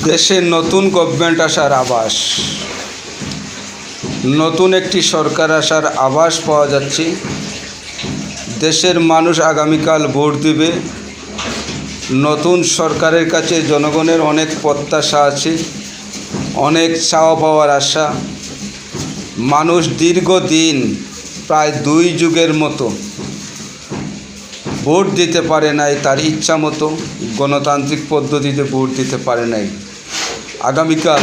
দেশে নতুন গভর্নমেন্ট আসার আভাস। নতুন একটি সরকার আসার আভাস পাওয়া যাচ্ছে। দেশের মানুষ আগামীকাল ভোট দিবে। নতুন সরকারের কাছে জনগণের অনেক প্রত্যাশা আছে, অনেক চাওয়া পাওয়ার আশা। মানুষ দীর্ঘদিন, প্রায় দুই যুগের মতো ভোট দিতে পারে নাই, তার ইচ্ছা মতো গণতান্ত্রিক পদ্ধতিতে ভোট দিতে পারে নাই। আগামীকাল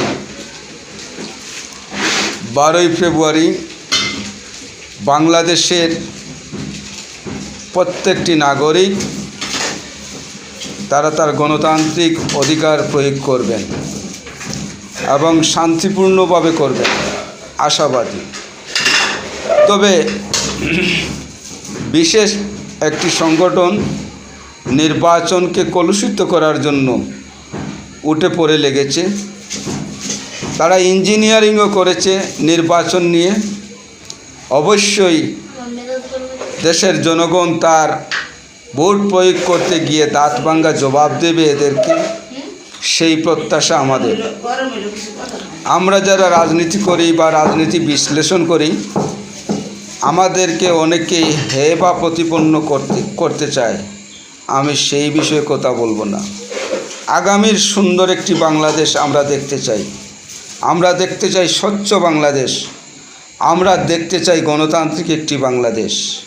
বারোই ফেব্রুয়ারি বাংলাদেশের প্রত্যেকটি নাগরিক, তারা তার গণতান্ত্রিক অধিকার প্রয়োগ করবেন এবং শান্তিপূর্ণভাবে করবেন। আশাবাদী। তবে বিশেষ একটি সংগঠন নির্বাচনকে কলুষিত করার জন্য উঠে পড়ে লেগেছে। তারা ইঞ্জিনিয়ারিংও করেছে নির্বাচন নিয়ে। অবশ্যই দেশের জনগণ তার ভোট প্রয়োগ করতে গিয়ে দাঁত ভাঙ্গা জবাব দেবে এদেরকে। সেই প্রত্যাশা আমাদের। আমরা যারা রাজনীতি করি বা রাজনীতি বিশ্লেষণ করি আমাদেরকে অনেকেই হে বা প্রতিপন্ন করতে করতে চায়। আমি সেই বিষয়ে কথা বলব না। আগামীর সুন্দর একটি বাংলাদেশ আমরা দেখতে চাই। আমরা দেখতে চাই স্বচ্ছ বাংলাদেশ। আমরা দেখতে চাই গণতান্ত্রিক একটি বাংলাদেশ।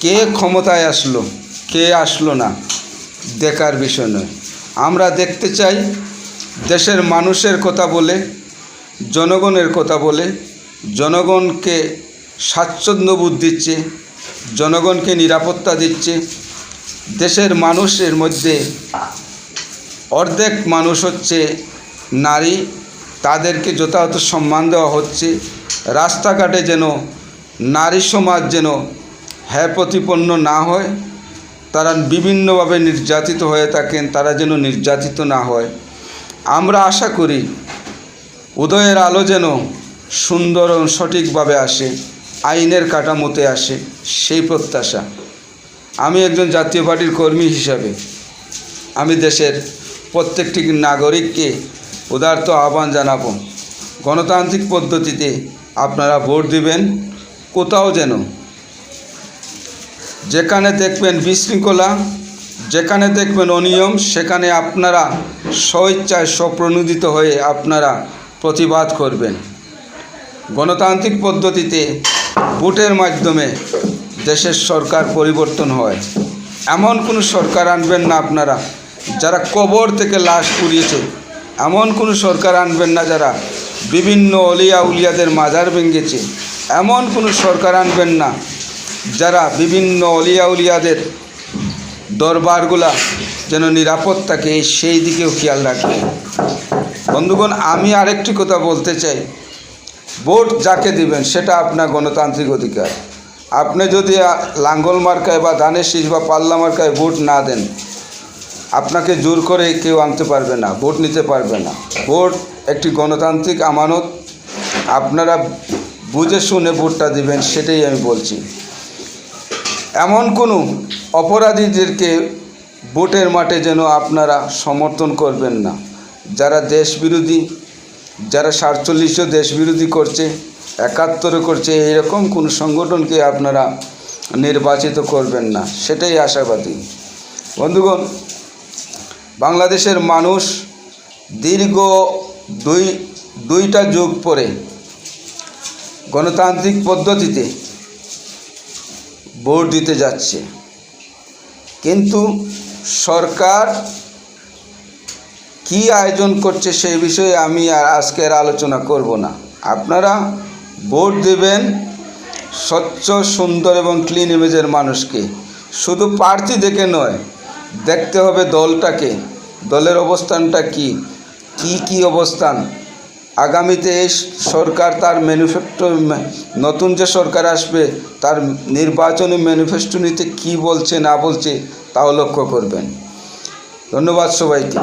কে ক্ষমতায় আসলো, কে আসলো না, দেখার বিষয় নয়। আমরা দেখতে চাই দেশের মানুষের কথা বলে, জনগণের কথা বলে, জনগণকে স্বাচ্ছন্দ্যবোধ দিচ্ছে, জনগণকে নিরাপত্তা দিচ্ছে। দেশের মানুষের মধ্যে অর্ধেক মানুষ হচ্ছে নারী, তাদেরকে যথাযথ সম্মান দেওয়া হচ্ছে। রাস্তাঘাটে যেন নারী সমাজ যেন হ্যাঁ প্রতিপন্ন না হয়, তারা বিভিন্নভাবে নির্যাতিত হয়ে থাকেন, তারা যেন নির্যাতিত না হয়। আমরা আশা করি, উদয়ের আলো যেন সুন্দর সঠিকভাবে আসে। আইনের কাঠামোতে আসে সেই প্রত্যাশা। আমি একজন জাতীয় পার্টির কর্মী হিসাবে, আমি দেশের প্রত্যেকটি নাগরিককে উদার্ত আহ্বান জানাব। গণতান্ত্রিক পদ্ধতিতে আপনারা ভোট দিবেন, কোথাও যেন। যেখানে দেখবেন বিশৃঙ্খলা, যেখানে দেখবেন অনিয়ম, সেখানে আপনারা স্বইচ্ছায় স্বপ্রণোদিত হয়ে আপনারা প্রতিবাদ করবেন। গণতান্ত্রিক পদ্ধতিতে ভোটের মাধ্যমে দেশের সরকার পরিবর্তন হয়। এমন কোনো সরকার আনবেন না আপনারা যারা কবর থেকে লাশ পুড়িয়েছে। এমন কোনো সরকার আনবেন না যারা বিভিন্ন অলিয়া উলিয়াদের মাজার ভেঙেছে। এমন কোনো সরকার আনবেন না যারা বিভিন্ন অলিয়া উলিয়াদের দরবারগুলা যেন নিরাপদ থাকে, সেই দিকেও খেয়াল রাখবে বন্ধুগণ, আমি আরেকটি কথা বলতে চাই। ভোট যাকে দিবেন, সেটা আপনার গণতান্ত্রিক অধিকার। আপনি যদি লাঙ্গল মার্কায় বা ধানের শীষ বা পাল্লা মার্কায় ভোট না দেন, আপনাকে জোর করে কেউ আনতে পারবে না, ভোট নিতে পারবে না। ভোট একটি গণতান্ত্রিক আমানত। আপনারা বুঝে শুনে ভোটটা দিবেন, সেটাই আমি বলছি। এমন কোনো অপরাধীদেরকে ভোটের মাঠে যেন আপনারা সমর্থন করবেন না। যারা দেশ বিরোধী যারা সাতচল্লিশও দেশ বিরোধী করছে একাত্তরে করছে, এইরকম কোনো সংগঠনকে আপনারা নির্বাচিত করবেন না, সেটাই আশাবাদী। বন্ধুগণ, বাংলাদেশের মানুষ দীর্ঘ দুই, দুইটা যুগ পরে গণতান্ত্রিক পদ্ধতিতে ভোট দিতে যাচ্ছে। কিন্তু সরকার কি আয়োজন করছে সেই বিষয়ে আমি আর আজকের আলোচনা করব না। আপনারা ভোট দেবেন স্বচ্ছ, সুন্দর এবং ক্লিন ইমেজের মানুষকে। শুধু প্রার্থী দেখে নয়, দেখতে হবে দলটাকে। দলের অবস্থানটা কি? কি কি অবস্থান? আগামীতে এই সরকার তার ম্যানিফেস্টো নতুন যে সরকার আসবে, তার নির্বাচনী ম্যানিফেস্টো নিতে কী বলছে, না বলছে, তাও লক্ষ্য করবেন। ধন্যবাদ সবাইকে।